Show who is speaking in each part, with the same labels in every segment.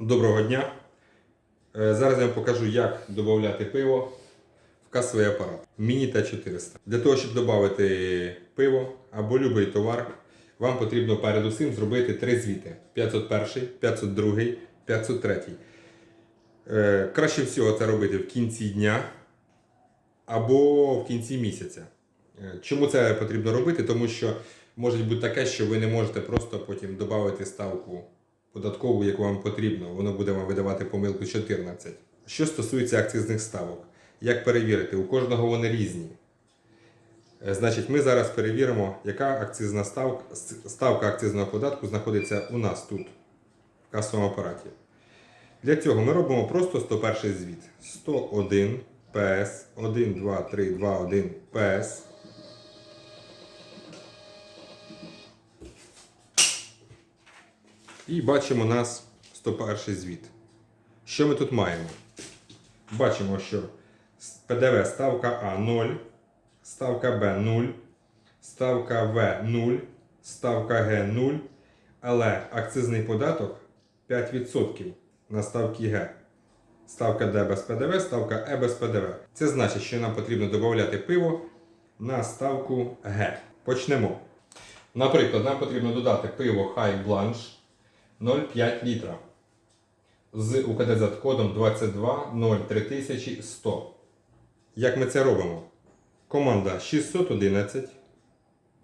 Speaker 1: Доброго дня! Е, Зараз я вам покажу, як додати пиво в касовий апарат. Міні Т400. Для того, щоб додати пиво або будь-який товар, вам потрібно перед усім зробити три звіти: 501, 502, 503. Е, Краще всього це робити в кінці дня або в кінці місяця. Е, Чому це потрібно робити? Тому що може бути таке, що ви не можете просто потім додати ставку податкову, яку вам потрібно. Воно буде вам видавати помилку 14. Що стосується акцизних ставок, як перевірити? У кожного вони різні. Е, Значить, ми зараз перевіримо, яка акцизна ставка, ставка акцизного податку знаходиться у нас тут, в касовому апараті. Для цього ми робимо просто 101 звіт. 101 ПС 1, 2, 3, 2, 1 ПС. І бачимо у нас 101 звіт. Що ми тут маємо? Бачимо, що ПДВ ставка А 0, ставка Б 0, ставка В 0, ставка Г 0, але акцизний податок 5% на ставці Г. Ставка Д без ПДВ, ставка Е без ПДВ. Це значить, що нам потрібно додати пиво на ставку Г. Почнемо. Наприклад, нам потрібно додати пиво High Blanche 0,5 літра з УКДЗ кодом 2203100. Як ми це робимо? Команда 611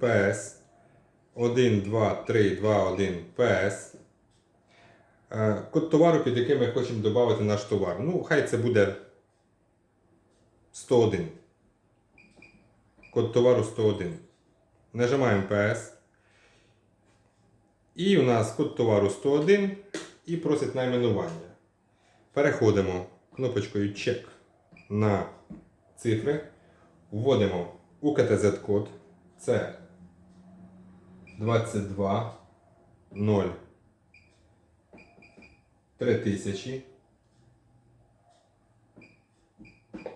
Speaker 1: PS 12321 PS. Код товару, під яким ми хочемо додати наш товар. Ну, хай це буде 101. Код товару 101. Нажимаємо PS. І у нас код товару 101 і просить найменування. Переходимо кнопочкою Check на цифри. Вводимо УКТЗ-код. Це 22 0 3000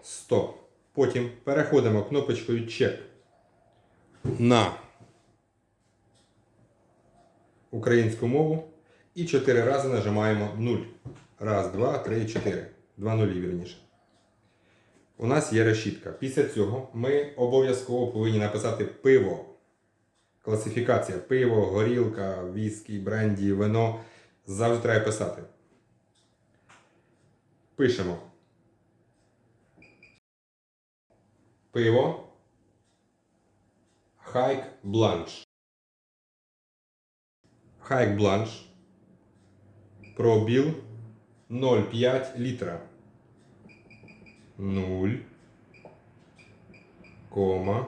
Speaker 1: 100. Потім переходимо кнопочкою Check на українську мову і 4 рази нажимаємо 0. Раз, два, три, чотири. Два нулі, вірніше. У нас є решітка. Після цього ми обов'язково повинні написати пиво. Класифікація пиво, горілка, віскі, бренді, вино. Завжди треба писати. Пишемо. Пиво. Хайк бланш. Хайк бланш. Пробіл 0,5 літра. 0, кома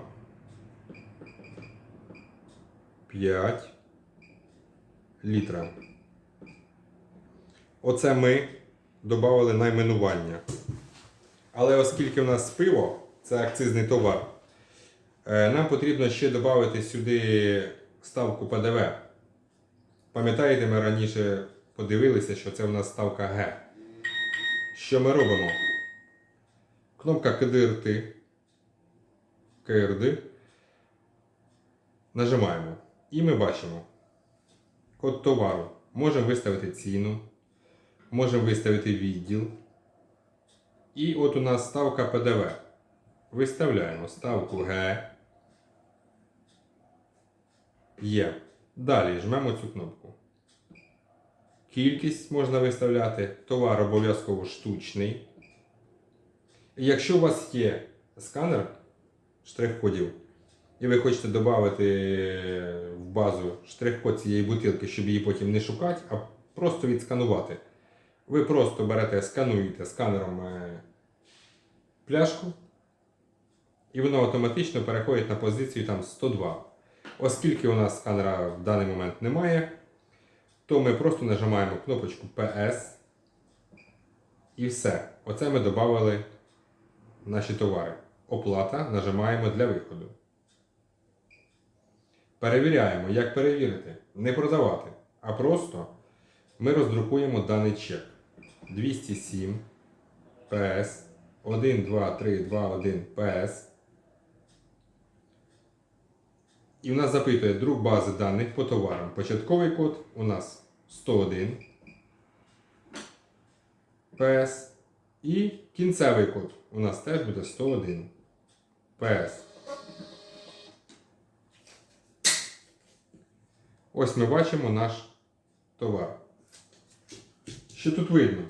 Speaker 1: 5 літра. Оце ми додали найменування. Але оскільки у нас пиво це акцизний товар, е, нам потрібно ще додати сюди ставку ПДВ. Пам'ятаєте, ми раніше подивилися, що це у нас ставка Г. Що ми робимо? Кнопка «Кидирти», «Кирди». Нажимаємо. І ми бачимо код товару. Можемо виставити ціну, можемо виставити відділ. І от у нас ставка ПДВ. Виставляємо ставку Г. Є. Далі жмемо цю кнопку. Кількість можна виставляти, товар обов'язково штучний. І Якщо у вас є сканер штрих-кодів, і ви хочете додати в базу штрих-код цієї бутилки, щоб її потім не шукати, а просто відсканувати, ви просто берете, скануєте сканером е, пляшку, і воно автоматично переходить на позицію там 102. Оскільки у нас сканера в даний момент немає, то ми просто нажимаємо кнопочку PS і все. Оце ми додали наші товари. Оплата нажимаємо для виходу. Перевіряємо, як перевірити. Не продавати, а просто ми роздрукуємо даний чек. 207 PS 1, 2, 3, 2, 1 PS. І в нас запитує друк бази даних по товарам. Початковий код у нас 101. PS. І кінцевий код у нас теж буде 101 PS. Ось ми бачимо наш товар. Що тут видно?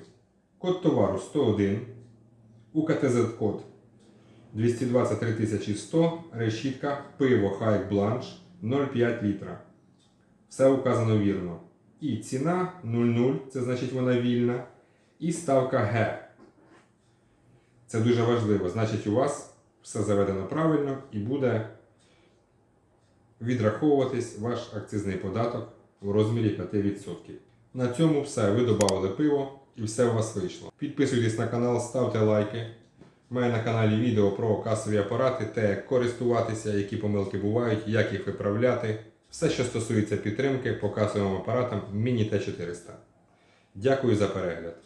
Speaker 1: Код товару 101, УКТЗ-код 223100, решітка, пиво Хайк Бланш 0,5 літра. Все указано вірно. І ціна 00, це значить вона вільна. І ставка Г. Це дуже важливо. Значить, у вас все заведено правильно і буде відраховуватись ваш акцизний податок у розмірі 5%. На цьому все. Ви додали пиво і все у вас вийшло. Підписуйтесь на канал, ставте лайки. У мене на каналі відео про касові апарати, те, як користуватися, які помилки бувають, як їх виправляти. Все, що стосується підтримки по касовим апаратам Міні Т400. Дякую за перегляд.